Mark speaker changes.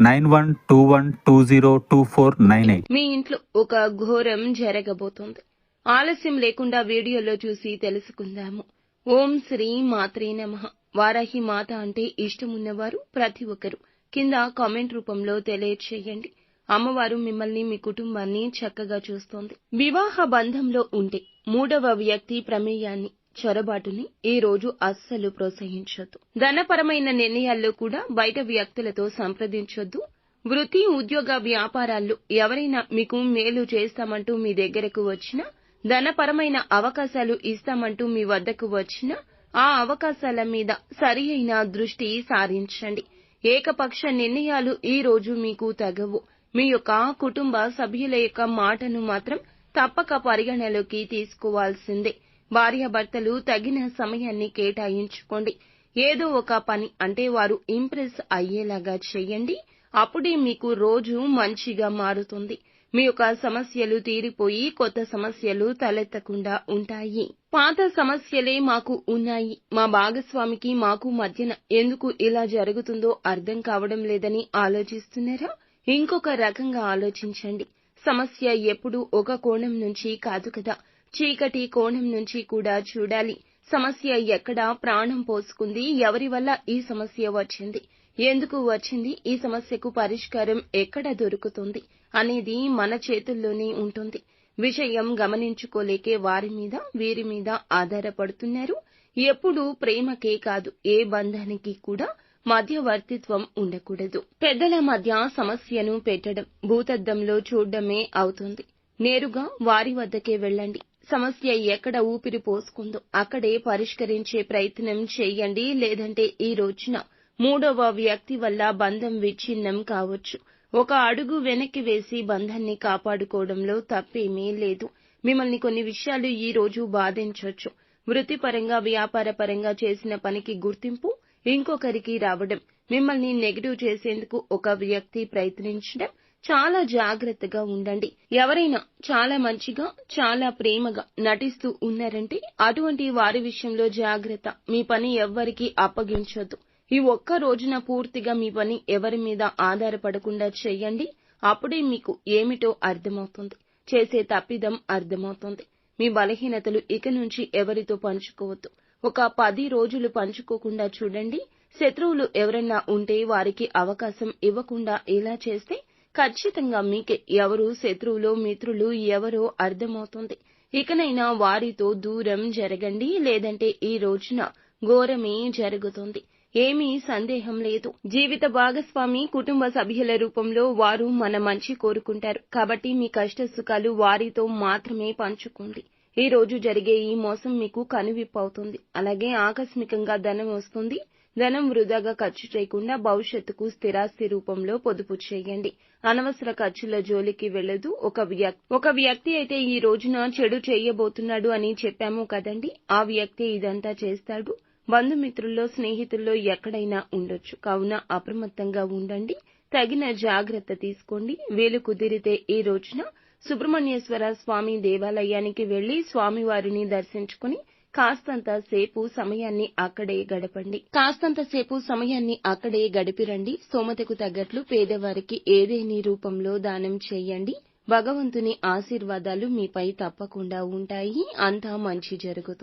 Speaker 1: nine one two one two zero two four nine eight.
Speaker 2: మీ ఇంట్లో ఒక ఘోరం జరగబోతోంది. ఆలస్యం లేకుండా వీడియోలో చూసి తెలుసుకుందాము. ఓం శ్రీ మాత్రే నమ. వారాహి మాత అంటే ఇష్టమున్నవారు ప్రతి ఒక్కరు. కింద కామెంట్ రూపంలో తెలియచేయండి. అమ్మవారు మిమ్మల్ని మీ కుటుంబాన్ని చక్కగా చూస్తోంది. వివాహ బంధంలో ఉంటే మూడవ వ్యక్తి ప్రమేయాన్ని చొరబాటుని ఈ రోజు అస్సలు ప్రోత్సహించొద్దు. ధనపరమైన నిర్ణయాల్లో కూడా బయట వ్యక్తులతో సంప్రదించొద్దు. వృత్తి ఉద్యోగ వ్యాపారాల్లో ఎవరైనా మీకు మేలు చేస్తామంటూ మీ దగ్గరకు వచ్చినా ధనపరమైన అవకాశాలు ఇస్తామంటూ మీ వద్దకు వచ్చినా ఆ అవకాశాల మీద సరి అయిన దృష్టి సారించండి. ఏకపక్ష నిర్ణయాలు ఈ రోజు మీకు తగవు. మీ యొక్క కుటుంబ సభ్యుల యొక్క మాటను మాత్రం తప్పక పరిగణలోకి తీసుకోవాల్సిందే. భార్యాభర్తలు తగిన సమయాన్ని కేటాయించుకోండి. ఏదో ఒక పని అంటే వారు ఇంప్రెస్ అయ్యేలాగా చేయండి. అప్పుడే మీకు రోజు మంచిగా మారుతుంది. మీ యొక్క సమస్యలు తీరిపోయి కొత్త సమస్యలు తలెత్తకుండా ఉంటాయి. పాత సమస్యలే మాకు ఉన్నాయి. మా భాగస్వామికి మాకు మధ్యన ఎందుకు ఇలా జరుగుతుందో అర్థం కావడం లేదని ఆలోచిస్తున్నారా? ఇంకొక రకంగా ఆలోచించండి. సమస్య ఎప్పుడూ ఒక కోణం నుంచి కాదు కదా. చీకటి కోణం నుంచి కూడా చూడాలి. సమస్య ఎక్కడ ప్రాణం పోసుకుంది. ఎవరి వల్ల ఈ సమస్య వచ్చింది? ఎందుకు వచ్చింది? ఈ సమస్యకు పరిష్కారం ఎక్కడ దొరుకుతుంది అనేది మన చేతుల్లోనే ఉంటుంది. విషయం గమనించుకోలేకే వారి మీద వీరి మీద ఆధారపడుతున్నారు. ఎప్పుడూ ప్రేమకే కాదు ఏ బంధానికి కూడా మధ్యవర్తిత్వం ఉండకూడదు. పెద్దల మధ్య సమస్యను పెట్టడం భూతద్దంలో చూడడమే అవుతుంది. నేరుగా వారి వద్దకే వెళ్ళండి. సమస్య ఎక్కడ ఊపిరి పోసుకుందో అక్కడే పరిష్కరించే ప్రయత్నం చేయండి. లేదంటే ఈ రోజున మూడవ వ్యక్తి వల్ల బంధం విచ్ఛిన్నం కావచ్చు. ఒక అడుగు వెనక్కి వేసి బంధాన్ని కాపాడుకోవడంలో తప్పేమీ లేదు. మిమ్మల్ని కొన్ని విషయాలు ఈ రోజు బాధించవచ్చు వృత్తిపరంగా వ్యాపారపరంగా చేసిన పనికి గుర్తింపు ఇంకొకరికి రావడం. మిమ్మల్ని నెగిటివ్ చేసేందుకు ఒక వ్యక్తి ప్రయత్నించడం చాలా జాగ్రత్తగా ఉండండి. ఎవరైనా చాలా మంచిగా చాలా ప్రేమగా నటిస్తూ ఉన్నారంటే అటువంటి వారి విషయంలో జాగ్రత్త. మీ పని ఎవ్వరికీ అప్పగించొద్దు. ఈ ఒక్క రోజున పూర్తిగా మీ పని ఎవరి మీద ఆధారపడకుండా చేయండి. అప్పుడే మీకు ఏమిటో అర్థమవుతుంది. చేసే తప్పిదం అర్థమవుతుంది. మీ బలహీనతలు ఇక నుంచి ఎవరితో పంచుకోవద్దు. ఒక పది రోజులు పంచుకోకుండా చూడండి. శత్రువులు ఎవరన్నా ఉంటే వారికి అవకాశం ఇవ్వకుండా ఇలా చేస్తే ఖచ్చితంగా మీకే ఎవరు శత్రువులో మిత్రులు ఎవరో అర్థమవుతుంది. ఇకనైనా వారితో దూరం జరగండి లేదంటే ఈ రోజున ఘోరమే జరుగుతుంది. ఏమీ సందేహం లేదు. జీవిత భాగస్వామి కుటుంబ సభ్యుల రూపంలో వారు మన మంచి కోరుకుంటారు. కాబట్టి మీ కష్ట సుఖాలు వారితో మాత్రమే పంచుకోండి. ఈ రోజు జరిగే ఈ మోసం మీకు కనువిప్పు అవుతుంది అలాగే ఆకస్మికంగా ధనం వస్తుంది. ధనం వృధాగా ఖర్చు చేయకుండా భవిష్యత్తుకు స్థిరాస్తి రూపంలో పొదుపు చేయండి. అనవసర ఖర్చుల జోలికి వెళ్ళదు. ఒక వ్యక్తి ఒక వ్యక్తి అయితే ఈ రోజున చెడు చేయబోతున్నాడు అని చెప్పాము కదండి. ఆ వ్యక్తి ఇదంతా చేస్తాడు. బంధుమిత్రుల్లో స్నేహితుల్లో ఎక్కడైనా ఉండొచ్చు. కావున అప్రమత్తంగా ఉండండి. తగిన జాగ్రత్త తీసుకోండి. వీలు కుదిరితే ఈ రోజున సుబ్రహ్మణ్యేశ్వర స్వామి దేవాలయానికి వెళ్ళి స్వామివారిని దర్శించుకుని కాస్తంత సేపు సమయాన్ని అక్కడే గడపండి. కాస్తంత సేపు సమయాన్ని అక్కడే గడిపిరండి. స్తోమతకు తగ్గట్లు పేదవారికి ఏదేని రూపంలో దానం చేయండి. భగవంతుని ఆశీర్వాదాలు మీపై తప్పకుండా ఉంటాయి. అంతా మంచి జరుగుతుంది.